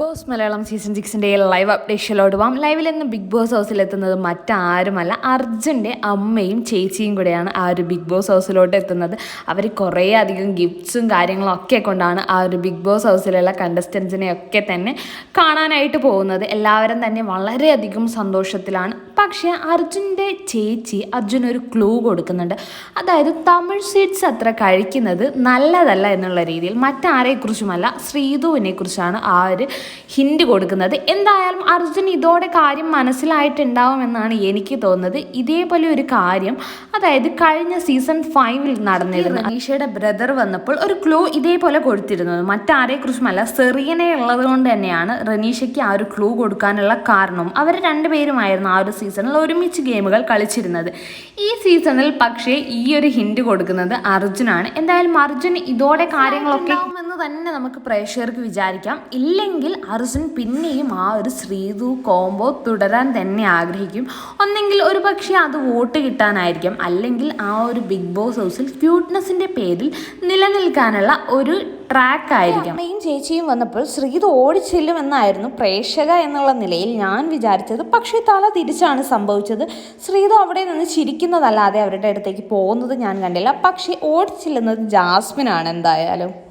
Boss Malayalam season സിക്സിന്റെ live അപ്ഡേഷനിലോട്ട് പോകാം ലൈവിൽ നിന്ന് ബിഗ് ബോസ് ഹൗസിലെത്തുന്നത് മറ്റാരുമല്ല അർജുന്റെ അമ്മയും ചേച്ചിയും കൂടെയാണ് ആ ഒരു ബിഗ് ബോസ് ഹൗസിലോട്ട് എത്തുന്നത്. അവർ കുറേ അധികം ഗിഫ്റ്റ്സും കാര്യങ്ങളും ഒക്കെ കൊണ്ടാണ് ആ ഒരു ബിഗ് ബോസ് ഹൗസിലുള്ള കണ്ടസ്റ്റൻസിനെ ഒക്കെ തന്നെ കാണാനായിട്ട് പോകുന്നത്. എല്ലാവരും തന്നെ വളരെയധികം സന്തോഷത്തിലാണ്. പക്ഷേ അർജുന്റെ ചേച്ചി അർജുൻ ഒരു ക്ലൂ കൊടുക്കുന്നുണ്ട്. അതായത് തമിഴ് സ്വീറ്റ്സ് അത്ര കഴിക്കുന്നത് നല്ലതല്ല എന്നുള്ള രീതിയിൽ മറ്റാരെക്കുറിച്ചുമല്ല ശ്രീധുവിനെ കുറിച്ചാണ് ആ ഒരു ഹിൻഡ് കൊടുക്കുന്നത്. എന്തായാലും അർജുൻ ഇതോടെ കാര്യം മനസ്സിലായിട്ടുണ്ടാവുമെന്നാണ് എനിക്ക് തോന്നുന്നത്. ഇതേപോലെ ഒരു കാര്യം അതായത് കഴിഞ്ഞ സീസൺ ഫൈവിൽ നടന്നിരുന്നു അനീഷയുടെ ബ്രദർ വന്നപ്പോൾ ഒരു ക്ലൂ ഇതേപോലെ കൊടുത്തിരുന്നത് മറ്റാരെക്കുറിച്ചുമല്ല സെറീനെ ഉള്ളത് കൊണ്ട് തന്നെയാണ് റനീഷയ്ക്ക് ആ ഒരു ക്ലൂ കൊടുക്കാനുള്ള കാരണം. അവർ രണ്ടുപേരുമായിരുന്നു ആ ഒരു സീസണിൽ ഒരുമിച്ച് ഗെയിമുകൾ കളിച്ചിരുന്നത്. ഈ സീസണിൽ പക്ഷേ ഈ ഒരു ഹിൻഡ് കൊടുക്കുന്നത് അർജുനാണ്. എന്തായാലും അർജുൻ ഇതോടെ കാര്യങ്ങളൊക്കെ എന്ന് തന്നെ നമുക്ക് പ്രേക്ഷകർക്ക് വിചാരിക്കാം. ഇല്ലെങ്കിൽ അർജുൻ പിന്നെയും ആ ഒരു ശ്രീതു കോംബോ തുടരാൻ തന്നെ ആഗ്രഹിക്കും. ഒന്നെങ്കിൽ ഒരു പക്ഷേ അത് വോട്ട് കിട്ടാനായിരിക്കും. അല്ലെങ്കിൽ ആ ഒരു ബിഗ് ബോസ് ഹൗസിൽ ക്യൂട്ട്നെസ്സിന്റെ പേരിൽ നിലനിൽക്കാനുള്ള ഒരു ട്രാക്ക് ആയിരിക്കും. അമ്മയും ചേച്ചിയും വന്നപ്പോൾ ശ്രീത് ഓടിച്ചെല്ലുമെന്നായിരുന്നു പ്രേക്ഷക എന്നുള്ള നിലയിൽ ഞാൻ വിചാരിച്ചത്. പക്ഷേ തല തിരിച്ചാണ് സംഭവിച്ചത്. ശ്രീതു അവിടെ നിന്ന് ചിരിക്കുന്നതല്ലാതെ അവരുടെ അടുത്തേക്ക് പോകുന്നത് ഞാൻ കണ്ടില്ല. പക്ഷേ ഓടിച്ചെല്ലുന്നത് ജാസ്മിനാണ് എന്തായാലും.